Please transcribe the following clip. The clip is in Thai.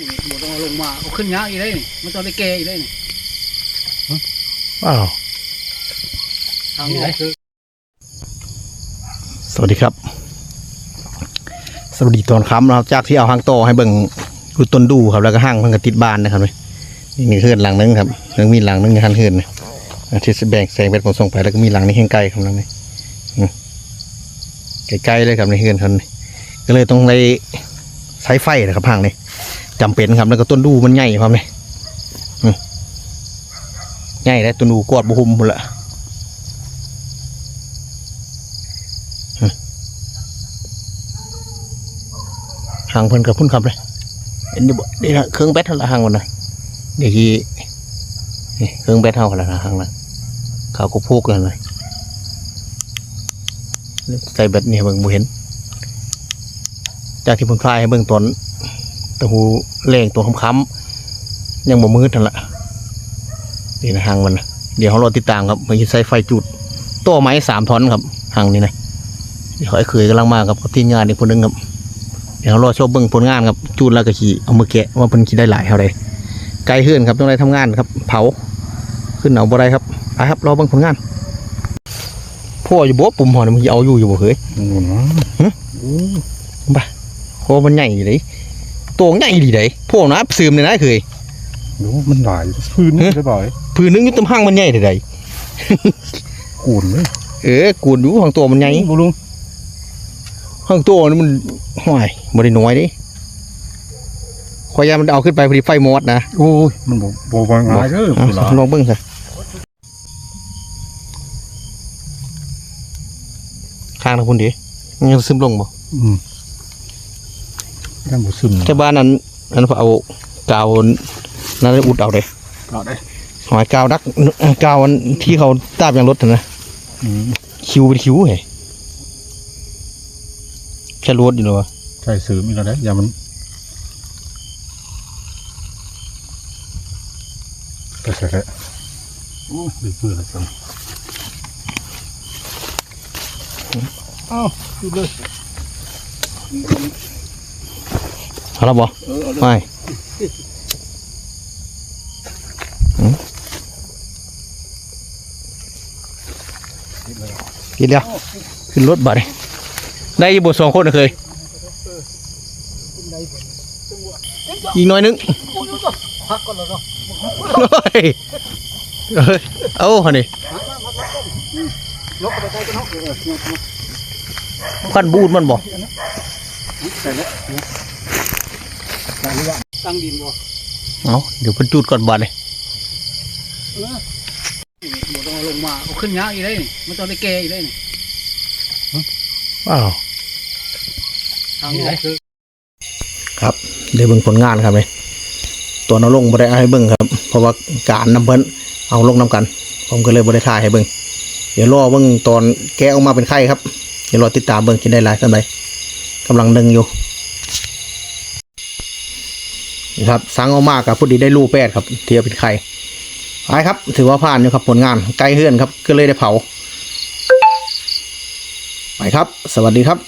บ่ต้องเอาลงมาเอาขึ้นยากอีกเลยนี่มันต้องได้แก่อีกเลยนี่ว้าวทางนี้คือสวัสดีครับ สวัสดีตอนค่ำนะครับจากที่เอาหางโตให้เบิ่งดูต้นดูครับแล้วก็ห้างเพิ่งก็ติดบ้านนะครับนี่นี่เฮือนหลังนึงครับยังมีหลังนึงหันเฮือนนะที่แบ่งแสงเป็นผมส่งไปแล้วก็มีหลังนี้แห่งไกลครับหลังนี้อืมใกล้ๆเลยครับในเฮือนคนนี้ก็เลยต้องเลยใช้ไฟนะครับห้างนี้ จำเป็นครับ แล้วก็ต้นดูมันใหญ่ครับนี่อืมใหญ่ได้ต้นดูกอดบุหุมหมดละห่างเพิ่นกับพุ่นครับเลยเห็นอยู่บ่นี่นะเครื่องแบตเท่าละห่างกันนะเดี๋ยวที่เครื่องแบตเท่ากันละห่างนะเขาก็พูกกันเลยใส่แบตเนี่ยเบิ่งบ่เห็น จากที่เพิ่นคลายให้เบิ่งตอน ตะหูแรงตัวค้ำๆยังบ่มืดนั่นละนี่นะห่างมันนะเดี๋ยวเรารอติดตามครับมันจะใส่ไฟจุดโต้ไม้สามท่อนครับห่างนี่นะเดี๋ยวไอ้เคยกำลังมาครับกับทีมงานอีกคนหนึงครับ เดี๋ยวรอชมเบิ่งผลงานครับจูนแล้วก็ขี่เอามาแกะว่าเพิ่นขี่ได้หลายเท่าใดไกลเฮือนครับต้องได้ทำงานครับ เผาขึ้นเอาบ่ได้ครับไปครับรอเบิ่งผลงานพ่ออยู่บ่ปุ่มหอนี่มันสิเอาอยู่อยู่บ่เฮ้ยโอ้โหโอ้มันใหญ่เลย ตัวใหญ่ดีเด้พวกนะซึมเลยนะเคยดูมันหลายพื้นนี่ใช่ป่ะพื้นนึงอยู่ตำห้างมันใหญ่เด้ใดกูนเลยเออกูดูของตัวมันใหญ่บุลุงของตัวนี่มันห่วยบ่ได้น้อยเดิขอยยามันเอาขึ้นไปพอดีไฟมอดนะโอ้ยมันบอกบอกว่าง่ายเด้ออะคุณล่ะลองเบิ่งสิข้างทางคุณดิยังซึมลงบ่อืม ท่านบุซึมแค่บ้านนั้นนั้นเอากาวนั่นอุดเอาเลยก็ได้หอยกาวนักกาวอันที่เขาตาบยางรถน่ะนะอืมคิวเป็นคิวไงแค่รถอยู่เลยวะใช่ซื้อมีก็ได้อย่ามันก็ใช่แค่โอ้ยเพื่ออะไรกันอ้าวดูเลย เอาและบ่เออเอาเลยไม่หืมกินแล้วขึ้นรถบัดนี้ได้อยี่บทสองคนน่ะเคยอีกหน้อยนึงพักก่อนแล้วเนาะเฮ้ยเอ้ยเอาหันนี่ยกไปใกล้กันเนาะเออคันบูดมันบ่ใส่แล้ว ตั้งว่าตั้งดินบ่เอาเดี๋ยวเพิ่นจุดก่อนบัดนี่บ่ต้องเอาลงมาเอาขึ้นยากอีกเลยนี่มันต้องได้แก่อีกเลยนี่ว้าวทางนี้คือครับได้เบิ่งผลงานครับเลยตัวเอาลงบ่ได้เอาให้เบิ่งครับ เพราะว่าการนำเพิ่นเอาลงนํกัน ผมก็เลยบ่ได้ถ่ายให้เบิ่งเดี๋ยวรอเบิ่งตอนแกะออกมาเป็นไข่ครับเดี๋ยวรอติดตามเบิ่งกินได้หลายสำใดกำลังดึงอยู่ นี่ครับสั่งออกมากับพอดีได้รูแปดครับเทียบเป็นไข่ไอ้ครับ ถือว่าผ่านอยู่ครับผลงานใกล้เฮือนครับ ก็เลยได้เผา ไปครับ สวัสดีครับ